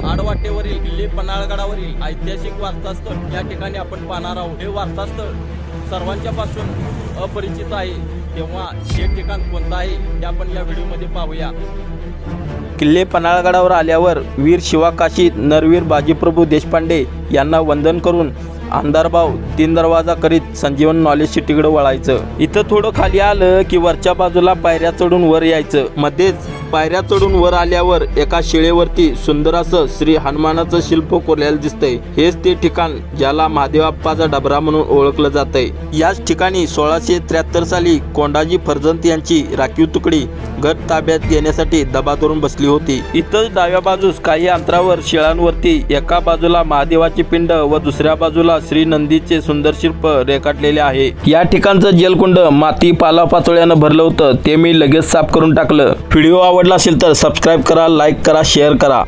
आपण आडवाटेवरील किल्ले पन्हाळगडावरील ऐतिहासिक वारसास्थळ या ठिकाणी आपण पाहणार आहोत. हे वारसास्थळ सर्वांच्या पासून अपरिचित आहे. तेव्हा हे ठिकाण कोणतं आहे ते आपण या व्हिडिओमध्ये पाहूया. किल्ले पन्हाळगडावर आल्यावर वीर शिवाकाशी नरवीर बाजीप्रभू देशपांडे यांना वंदन करून अंधारभाव तीन दरवाजा करीत संजीवन नॉलेज सिटीकडे वळायचं. इथं थोडं खाली आलं की वरच्या बाजूला पायऱ्या चढून वर यायचं. मध्येच पायऱ्या चढून वर आल्यावर एका शिळेवरती सुंदर श्री हनुमानाचं शिल्प कोरलेलं दिसतंय. हेच ते ठिकाण ज्याला महादेवाप्पाचा डबरा म्हणून ओळखलं जातंय. याच ठिकाणी सोळाशे त्र्याहत्तर साली कोंडाजी फर्जंत यांची राखीव तुकडी गट ताब्यात घेण्यासाठी दबा धरून बसली होती. इथंच डाव्या बाजूस काही अंतरावर शिळांवरती एका बाजूला महादेवाची पिंड व दुसऱ्या बाजूला श्री नंदीचे सुंदर शिल्प रेखाटलेले आहे. या ठिकाणचं जलकुंड माती पाला पाचोळ्यानं भरलं होतं ते मी लगेच साफ करून टाकलं. व्हिडिओ आवडला असेल तर सबस्क्राईब करा लाईक करा शेअर करा.